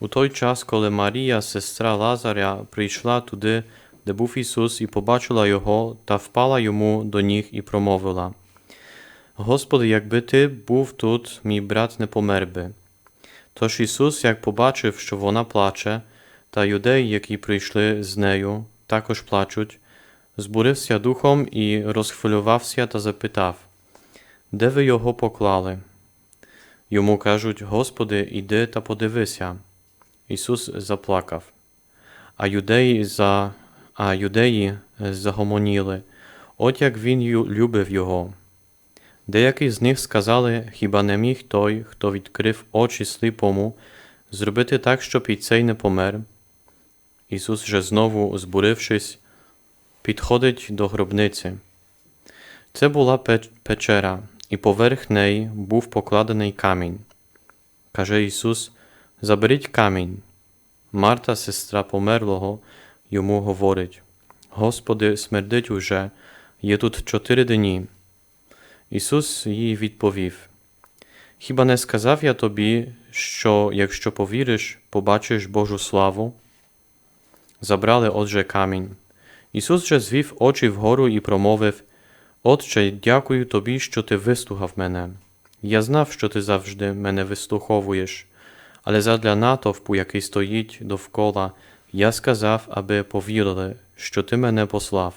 У той час, коли Марія, сестра Лазаря, прийшла туди, де був Ісус, і побачила його, та впала йому до ніг і промовила: Господи, якби ти був тут, мій брат не помер би. Тож Ісус, як побачив, що вона плаче, та юдеї, які прийшли з нею, також плачуть, збурився духом і розхвилювався та запитав, де ви його поклали? Йому кажуть, Господи, іди та подивися. Ісус заплакав. А юдеї, за... а юдеї загомоніли, от як він любив його. Деякі з них сказали, хіба не міг той, хто відкрив очі сліпому, зробити так, щоб і цей не помер. Ісус же знову, збурившись, підходить до гробниці. Це була печера, і поверх неї був покладений камінь. Каже Ісус: Заберіть камінь. Марта, сестра померлого, йому говорить: Господи, смердить уже, є тут чотири дні. Ісус їй відповів: Хіба не сказав я тобі, що якщо повіриш, побачиш Божу славу? Забрали отже камінь. Ісус же звів очі вгору і промовив: Отче, дякую тобі, що ти вислухав мене. Я знав, що ти завжди мене вислуховуєш, але задля натовпу, який стоїть довкола, я сказав, аби повірили, що ти мене послав.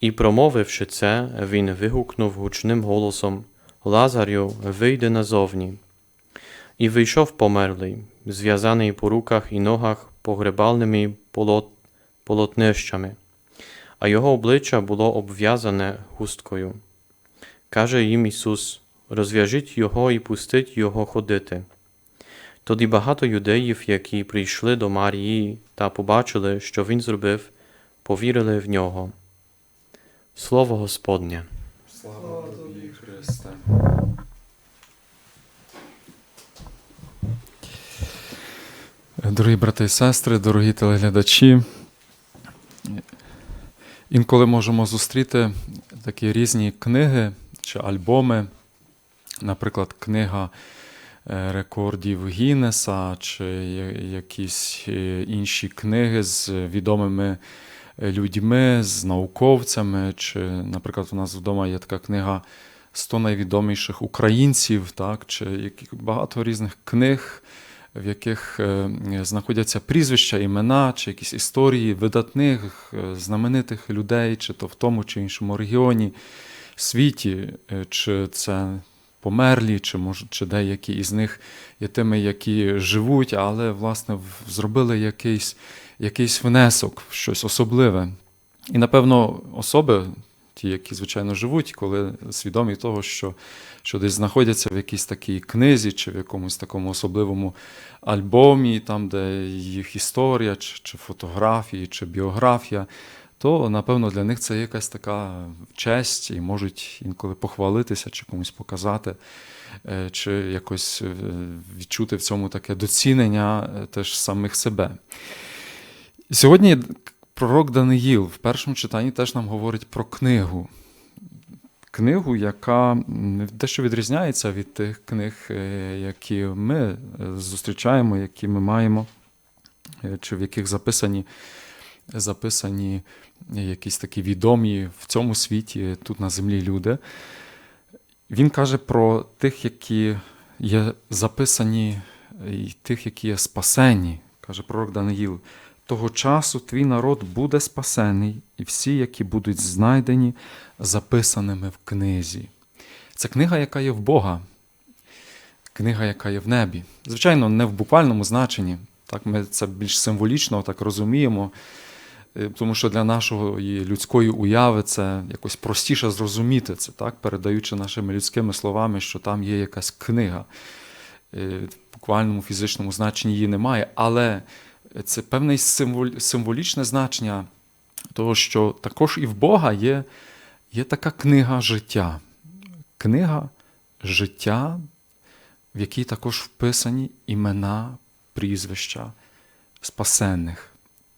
І, промовивши це, він вигукнув гучним голосом Лазарю, вийди назовні. І вийшов померлий, зв'язаний по руках і ногах погребальними полот... полотнищами, а його обличчя було обв'язане хусткою. Каже їм Ісус: розв'яжіть його і пустіть його ходити. Тоді багато юдеїв, які прийшли до Марії та побачили, що він зробив, повірили в нього. Слово Господнє. Слава тобі, Христе. Дорогі брати і сестри, дорогі телеглядачі. Інколи можемо зустріти такі різні книги чи альбоми, наприклад, книга рекордів Гіннеса, чи якісь е, інші книги з відомими е, людьми, з науковцями. Чи, наприклад, у нас вдома є така книга 100 найвідоміших українців, так, чи багато різних книг, в яких е, знаходяться прізвища, імена, чи якісь історії видатних, е, знаменитих людей, чи то в тому чи іншому регіоні, світі, е, чи це померлі, чи, може, чи деякі із них є тими, які живуть, але власне зробили якийсь, якийсь внесок щось особливе. І, напевно, особи, ті, які, звичайно, живуть, коли свідомі того, що, що десь знаходяться в якійсь такій книзі чи в якомусь такому особливому альбомі, там, де їх історія, чи, чи фотографії, чи біографія, то, напевно, для них це якась така честь і можуть інколи похвалитися чи комусь показати, е, чи якось е, відчути в цьому таке доцінення е, теж самих себе. Сьогодні пророк Даниїл в першому читанні теж нам говорить про книгу. Книгу, яка дещо відрізняється від тих книг, які ми зустрічаємо, які ми маємо, чи в яких записані, записані якісь такі відомі в цьому світі, тут на землі люди. Він каже про тих, які є записані, і тих, які є спасені, каже пророк Даниїл. Того часу твій народ буде спасений, і всі, які будуть знайдені записаними в книзі. Це книга, яка є в Бога, книга, яка є в небі. Звичайно, не в буквальному значенні. Так, Ми це більш символічно так розуміємо, тому що для нашої людської уяви це якось простіше зрозуміти це, так, передаючи нашими людськими словами, що там є якась книга. Е, В буквальному фізичному значенні її немає, але це певне символічне значення того, що також і в Бога є, є така книга життя. Книга життя, в якій також вписані імена, прізвища спасенних,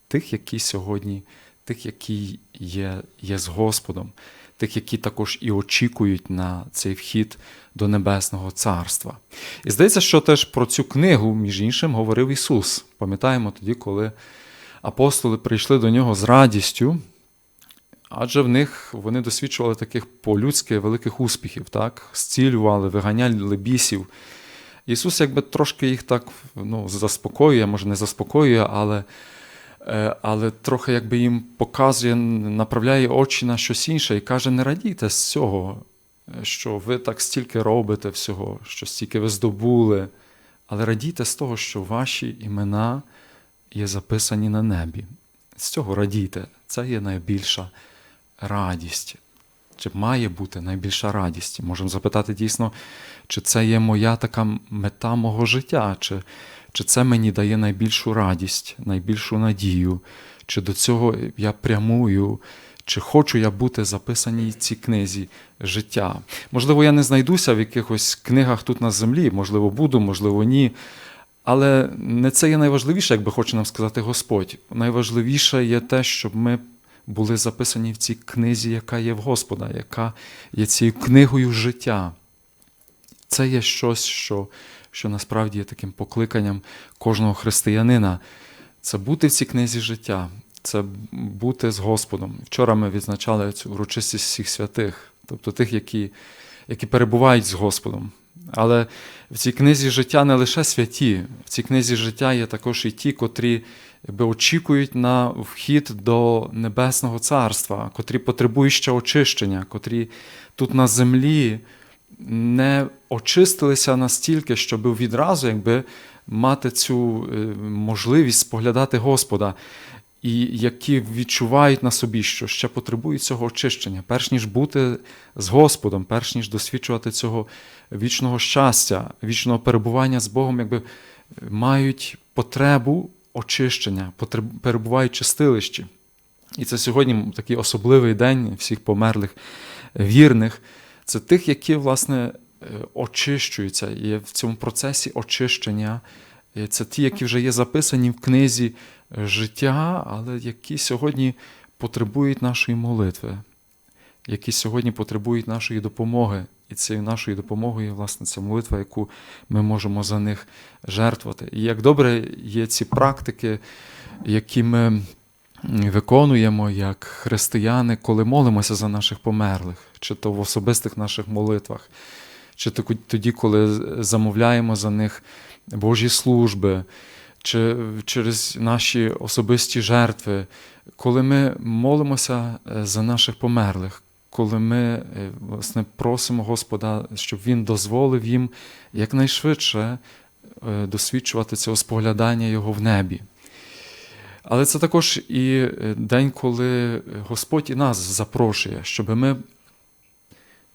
тих, які сьогодні, тих, які є, є з Господом, тих, які також і очікують на цей вхід до Небесного Царства. І здається, що теж про цю книгу, між іншим, говорив Ісус. Пам'ятаємо тоді, коли апостоли прийшли до нього з радістю, адже в них вони досвідчували таких по-людськи великих успіхів, так? зцілювали, виганяли бісів. Ісус якби трошки їх так ну, заспокоює, може не заспокоює, але, але трохи якби їм показує, направляє очі на щось інше і каже: не радійте з цього, е, що ви так стільки робите всього, що стільки ви здобули, але радійте з того, що ваші імена є записані на небі. З цього радійте. Це є найбільша радість. Чи має бути найбільша радість? Можемо запитати дійсно, чи це є моя така мета мого життя, чи, чи це мені дає найбільшу радість, найбільшу надію, чи до цього я прямую, чи хочу я бути записаній в цій книзі життя. Можливо, я не знайдуся в якихось книгах тут на землі, можливо, буду, можливо, ні. Але не це є найважливіше, як би хоче нам сказати Господь. Найважливіше є те, щоб ми були записані в цій книзі, яка є в Господа, яка є цією книгою життя. Це є щось, що, що насправді є таким покликанням кожного християнина. Це бути в цій книзі життя, це бути з Господом. Вчора ми відзначали цю урочистість всіх святих, тобто тих, які, які перебувають з Господом. Але в цій книзі життя не лише святі, в цій книзі життя є також і ті, котрі якби, очікують на вхід до Небесного Царства, котрі потребують ще очищення, котрі тут на землі не очистилися настільки, щоб відразу якби, мати цю е, можливість споглядати Господа, і які відчувають на собі, що ще потребують цього очищення, перш ніж бути з Господом, перш ніж досвідчувати цього вічного щастя, вічного перебування з Богом, якби мають потребу очищення, перебувають в чистилищі. І це сьогодні такий особливий день всіх померлих вірних. Це тих, які, власне, е, очищуються, є в цьому процесі очищення. Це ті, які вже є записані в книзі життя, але які сьогодні потребують нашої молитви, які сьогодні потребують нашої допомоги. І цією нашою допомогою, власне, ця молитва, яку ми можемо за них жертвувати. І як добре є ці практики, які ми виконуємо як християни, коли молимося за наших померлих, чи то в особистих наших молитвах, чи то тоді, коли замовляємо за них Божі служби, чи через наші особисті жертви, коли ми молимося е, за наших померлих, коли ми е, власне, просимо Господа, щоб Він дозволив їм якнайшвидше е, досвідчувати цього споглядання Його в небі. Але це також і е, день, коли Господь і нас запрошує, щоб ми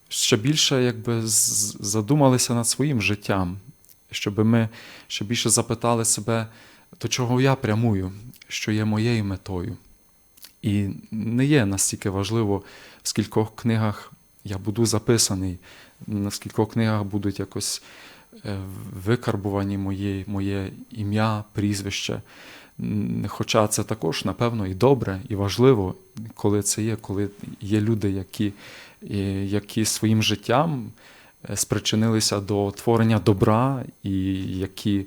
ще більше якби, задумалися над своїм життям, щоб ми ще більше запитали себе, до чого я прямую, що є моєю метою. І не є настільки важливо, в скількох книгах я буду записаний, на скількох книгах будуть якось е, викарбувані моє, моє ім'я, прізвище. Хоча це також, напевно, і добре, і важливо, коли це є, коли є люди, які, які своїм життям е, спричинилися до творення добра, і які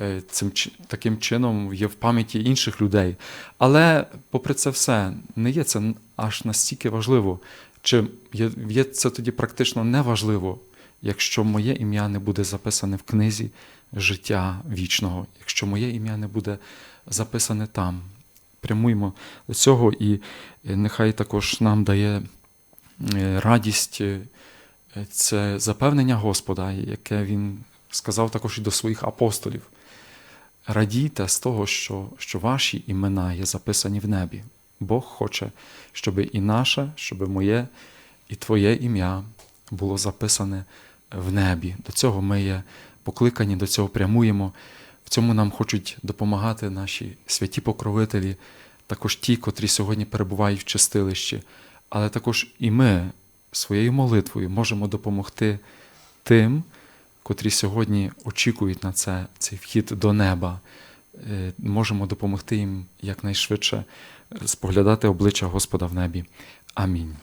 е, цим таким чином є в пам'яті інших людей. Але, попри це все, не є це аж настільки важливо, чи є, є це тоді практично неважливо, якщо моє ім'я не буде записане в книзі життя вічного, якщо моє ім'я не буде записане там. Прямуємо до цього, і е, нехай також нам дає е, радість е, це запевнення Господа, яке Він сказав також і до своїх апостолів. Радійте з того, що, що ваші імена є записані в небі. Бог хоче, щоб і наше, щоб моє і Твоє ім'я було записане в небі. До цього ми є покликані, до цього прямуємо. В цьому нам хочуть допомагати наші святі покровителі, також ті, котрі сьогодні перебувають в чистилищі, але також і ми своєю молитвою можемо допомогти тим, котрі сьогодні очікують на це, цей вхід до неба. Е, Можемо допомогти їм якнайшвидше споглядати обличчя Господа в небі. Амінь.